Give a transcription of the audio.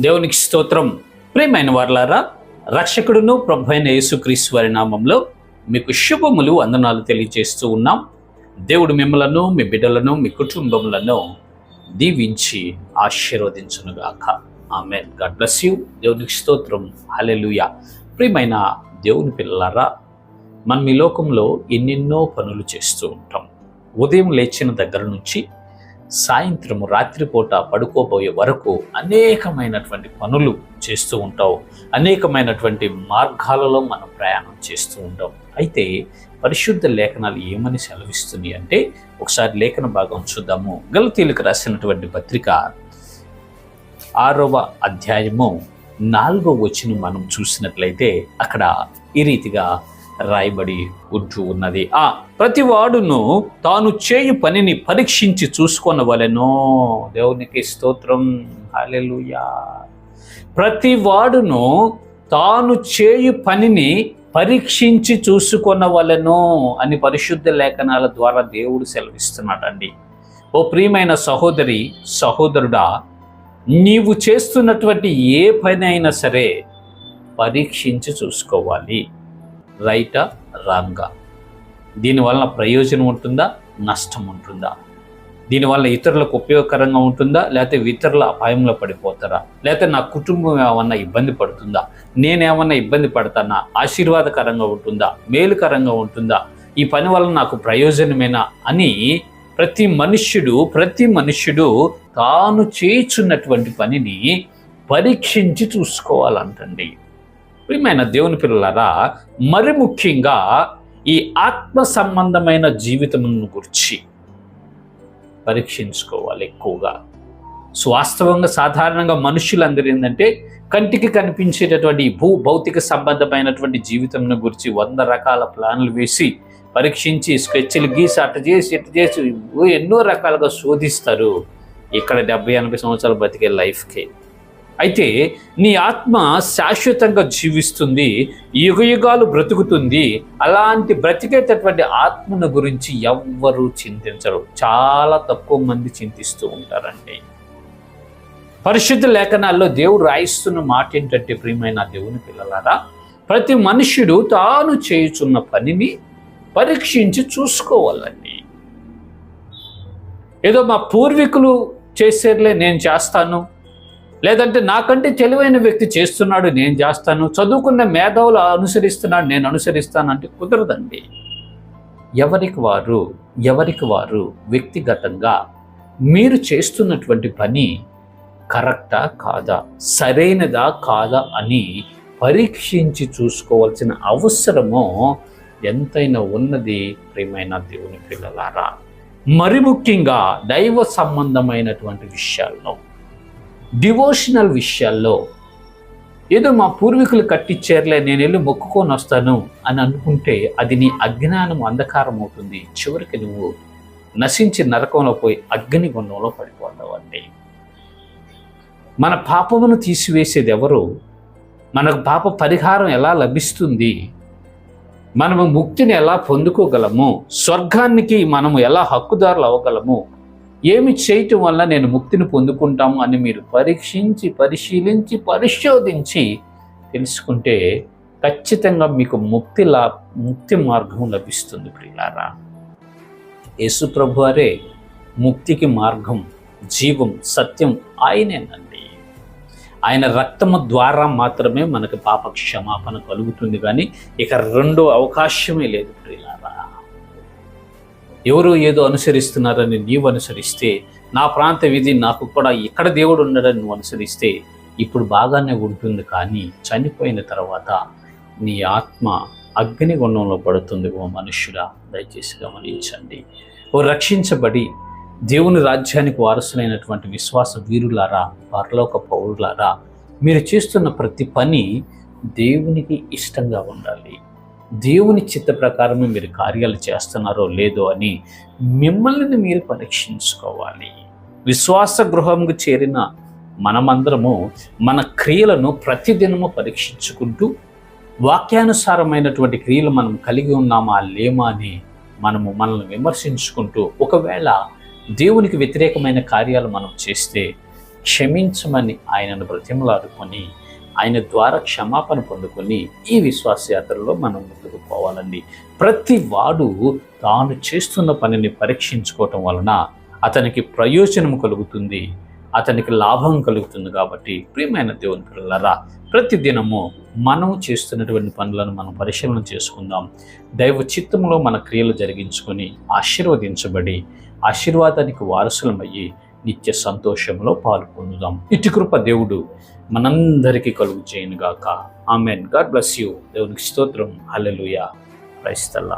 దేవునికి స్తోత్రం. ప్రేమైన వార్లారా రక్షకుడును ప్రభు అయిన యేసుక్రీస్తు వారి నామంలో మీకు శుభములు వందనాలు తెలియజేస్తూ ఉన్నాం. దేవుడు మిమ్మలను మీ బిడ్డలను మీ కుటుంబములను దీవించి ఆశీర్వదించునుగాక. ఆమె గాడ్ బ్లెస్ యూ. దేవునికి స్తోత్రం. హలెలుయ ప్రియమైన దేవుని పిల్లలారా మనం ఈ లోకంలో ఎన్నెన్నో పనులు చేస్తూ ఉంటాం. ఉదయం లేచిన దగ్గర నుంచి సాయంత్రము రాత్రిపూట పడుకోబోయే వరకు అనేకమైనటువంటి పనులు చేస్తూ ఉంటావు. అనేకమైనటువంటి మార్గాలలో మనం ప్రయాణం చేస్తూ ఉంటాం అయితే పరిశుద్ధ లేఖనాలు ఏమని సెలవిస్తుంది అంటే ఒకసారి లేఖన భాగం చూద్దాము. గలతీలకు రాసినటువంటి పత్రిక ఆరవ అధ్యాయము నాలుగవ వచ్చిన మనం చూసినట్లయితే అక్కడ ఈ రీతిగా రాయబడి ఉంటూ ఉన్నది. ఆ ప్రతి వాడును తాను చేయు పనిని పరీక్షించి చూసుకొనవలెనో. దేవునికి స్తోత్రం. అలెలుయా ప్రతి వాడును తాను చేయు పనిని పరీక్షించి చూసుకొనవలెనో అని పరిశుద్ధ లేఖనాల ద్వారా దేవుడు సెలవిస్తున్నాడండి. ఓ ప్రియమైన సహోదరి సహోదరుడా నీవు చేస్తున్నటువంటి ఏ పని అయినా సరే పరీక్షించి చూసుకోవాలి. రైటా రాంగా? దీనివల్ల ప్రయోజనం ఉంటుందా? నష్టం ఉంటుందా? దీనివల్ల ఇతరులకు ఉపయోగకరంగా ఉంటుందా? లేకపోతే ఇతరుల అపాయంలో పడిపోతారా? లేకపోతే నా కుటుంబం ఏమన్నా ఇబ్బంది పడుతుందా? నేనేమన్నా ఇబ్బంది పడతానా? ఆశీర్వాదకరంగా ఉంటుందా? మేలుకరంగా ఉంటుందా? ఈ పని వల్ల నాకు ప్రయోజనమేనా? అని ప్రతి మనుష్యుడు ప్రతి మనుష్యుడు తాను చేయుచున్నటువంటి పనిని పరీక్షించి చూసుకోవాలంటండి. ప్రియమైన దేవుని పిల్లలారా మరి ముఖ్యంగా ఈ ఆత్మ సంబంధమైన జీవితమును గురించి పరీక్షించుకోవాలి ఎక్కువగా. సో వాస్తవంగా సాధారణంగా మనుషులందరూ ఏంటంటే కంటికి కనిపించేటటువంటి భూ భౌతిక సంబంధమైనటువంటి జీవితం గురించి వంద రకాల ప్లాన్లు వేసి పరీక్షించి స్కెచ్లు గీసి అట్ట చేసి ఇట్ట చేసి ఎన్నో రకాలుగా శోధిస్తారు. ఇక్కడ డెబ్బై ఎనభై సంవత్సరాలు బతికే లైఫ్కి. అయితే నీ ఆత్మ శాశ్వతంగా జీవిస్తుంది యుగయుగాలు బ్రతుకుతుంది. అలాంటి బ్రతికేటటువంటి ఆత్మను గురించి ఎవ్వరూ చింతించరు. చాలా తక్కువ మంది చింతిస్తూ ఉంటారండి. పరిశుద్ధ లేఖనాల్లో దేవుడు రాయిస్తున్న మాట ఏంటంటే ప్రియమైన దేవుని పిల్లలారా ప్రతి మనుష్యుడు తాను చేయుచున్న పనిని పరీక్షించి చూసుకోవాలండి. ఏదో మా పూర్వీకులు చేసేర్లే నేను చేస్తాను లేదంటే నాకంటే తెలివైన వ్యక్తి చేస్తున్నాడు నేను చేస్తాను. చదువుకున్న మేధావులు అనుసరిస్తున్నాడు నేను అనుసరిస్తాను అంటే కుదరదండి. ఎవరికి వారు ఎవరికి వారు వ్యక్తిగతంగా మీరు చేస్తున్నటువంటి పని కరెక్టా కాదా సరైనదా కాదా అని పరీక్షించి చూసుకోవాల్సిన అవసరము ఎంతైనా ఉన్నది ప్రియమైన దేవుని పిల్లలారా. మరి ముఖ్యంగా దైవ సంబంధమైనటువంటి విషయాల్లో డివోషనల్ విషయాల్లో ఏదో మా పూర్వీకులు కట్టించారులే నేను వెళ్ళి మొక్కుకొని వస్తాను అని అనుకుంటే అది నీ అజ్ఞానం అంధకారం అవుతుంది చివరికి నువ్వు నశించి నరకంలో పోయి అగ్ని గుండంలో పడిపోతావు అండి. మన పాపమును తీసివేసేది ఎవరు? మనకు పాప పరిహారం ఎలా లభిస్తుంది? మనము ముక్తిని ఎలా పొందుకోగలము? స్వర్గానికి మనము ఎలా హక్కుదారులు అవ్వగలము? ఏమి చేయటం వల్ల నేను ముక్తిని పొందుకుంటాము అని మీరు పరీక్షించి పరిశీలించి పరిశోధించి తెలుసుకుంటే ఖచ్చితంగా మీకు ముక్తి లా ముక్తి మార్గం లభిస్తుంది ప్రియులారా. యేసు ప్రభువారే ముక్తికి మార్గం జీవం సత్యం ఆయనేనండి. ఆయన రక్తము ద్వారా మాత్రమే మనకు పాప క్షమాపణ కలుగుతుంది కానీ ఇక రెండో అవకాశమే లేదు ప్రియులారా. ఎవరు ఏదో అనుసరిస్తున్నారని నీవు అనుసరిస్తే నా ప్రాంత విధి నాకు కూడా ఇక్కడ దేవుడు ఉన్నాడని నువ్వు అనుసరిస్తే ఇప్పుడు బాగానే ఉంటుంది కానీ చనిపోయిన తర్వాత నీ ఆత్మ అగ్నిగుండంలో పడుతుంది ఓ మనుష్యుడా దయచేసి గమనించండి. ఓ రక్షించబడి దేవుని రాజ్యానికి వారసులైనటువంటి విశ్వాస వీరులారా పరలోక పౌరులారా మీరు చేస్తున్న ప్రతి పని దేవునికి ఇష్టంగా ఉండాలి. దేవుని చిత్త ప్రకారము మీరు కార్యాలు చేస్తున్నారో లేదో అని మిమ్మల్ని మీరు పరీక్షించుకోవాలి. విశ్వాస గృహంకు చేరిన మనమందరము మన క్రియలను ప్రతిదినము పరీక్షించుకుంటూ వాక్యానుసారమైనటువంటి క్రియలు మనం కలిగి ఉన్నామా లేమా అని మనము మనల్ని విమర్శించుకుంటూ ఒకవేళ దేవునికి వ్యతిరేకమైన కార్యాలు మనం చేస్తే క్షమించమని ఆయనను బ్రతిమలాడుకొని ఆయన ద్వారా క్షమాపణ పొందుకొని ఈ విశ్వాస యాత్రలో మనం ముందుకు పోవాలండి. ప్రతి వాడు తాను చేస్తున్న పనిని పరీక్షించుకోవటం వలన అతనికి ప్రయోజనం కలుగుతుంది అతనికి లాభం కలుగుతుంది కాబట్టి ప్రియమైన దేవుని పిల్లలారా ప్రతి దినము మనం చేస్తున్నటువంటి పనులను మనం పరిశీలన చేసుకుందాం. దైవ చిత్తంలో మన క్రియలు జరిగించుకొని ఆశీర్వదించబడి ఆశీర్వాదానికి వారసులమయ్యి నిత్య సంతోషంలో పాలు ఇటు కృప దేవుడు మనందరికీ కలుగు చేయనుగాక. ఆమెన్. God bless you. దేవునికి స్తోత్రం. హల్లెలూయా. క్రైస్తల్లా